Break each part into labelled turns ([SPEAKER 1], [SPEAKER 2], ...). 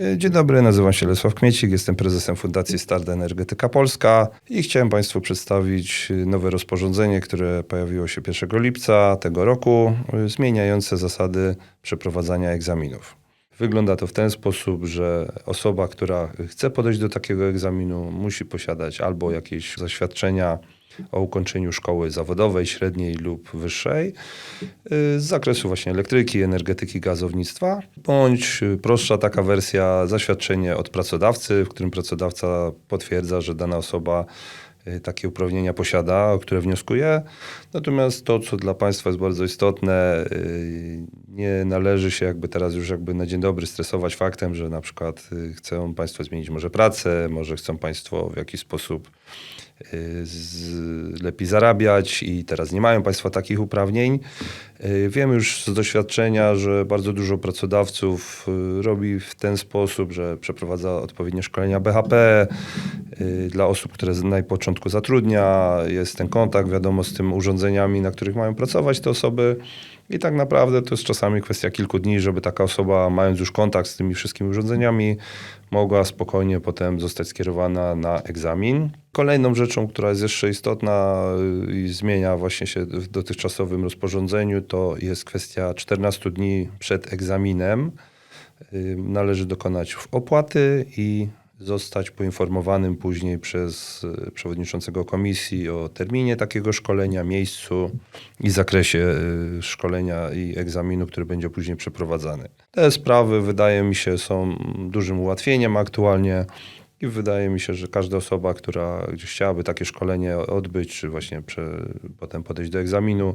[SPEAKER 1] E, Dzień dobry, nazywam się Lesław Kmiecik, jestem prezesem Fundacji Start Energetyka Polska i chciałem Państwu przedstawić e, nowe rozporządzenie, które pojawiło się 1 lipca tego roku, e, zmieniające zasady przeprowadzania egzaminów. Wygląda to w ten sposób, że osoba, która chce podejść do takiego egzaminu, musi posiadać albo jakieś zaświadczenia o ukończeniu szkoły zawodowej, średniej lub wyższej y, z zakresu właśnie elektryki, energetyki, gazownictwa, bądź prostsza taka wersja zaświadczenie od pracodawcy, w którym pracodawca potwierdza, że dana osoba y, takie uprawnienia posiada, o które wnioskuje. Natomiast to, co dla Państwa jest bardzo istotne, y, nie należy się jakby teraz już jakby na dzień dobry stresować faktem, że na przykład chcą Państwo zmienić może pracę, może chcą Państwo w jakiś sposób z, lepiej zarabiać i teraz nie mają Państwo takich uprawnień. Y, Wiem już z doświadczenia, że bardzo dużo pracodawców y, robi w ten sposób, że przeprowadza odpowiednie szkolenia BHP y, dla osób, które na początku zatrudnia. Jest ten kontakt, wiadomo, z tym urządzeniami, na których mają pracować te osoby. I tak naprawdę to jest czasami kwestia kilku dni, żeby taka osoba, mając już kontakt z tymi wszystkimi urządzeniami, mogła spokojnie potem zostać skierowana na egzamin. Kolejną rzeczą, która jest jeszcze istotna y, i zmienia właśnie się w dotychczasowym rozporządzeniu, to jest kwestia 14 dni przed egzaminem. Y, Należy dokonać opłaty i zostać poinformowanym później przez y, przewodniczącego komisji o terminie takiego szkolenia, miejscu i zakresie y, szkolenia i egzaminu, który będzie później przeprowadzany. Te sprawy wydaje mi się są dużym ułatwieniem aktualnie i wydaje mi się, że każda osoba, która chciałaby takie szkolenie odbyć, czy właśnie prze, potem podejść do egzaminu,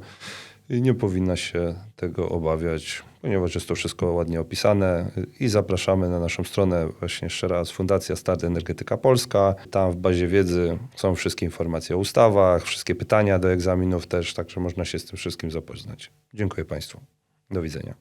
[SPEAKER 1] nie powinna się tego obawiać, ponieważ jest to wszystko ładnie opisane i zapraszamy na naszą stronę właśnie jeszcze raz Fundacja Start Energetyka Polska. Tam w bazie wiedzy są wszystkie informacje o ustawach, wszystkie pytania do egzaminów też, także można się z tym wszystkim zapoznać. Dziękuję Państwu. Do widzenia.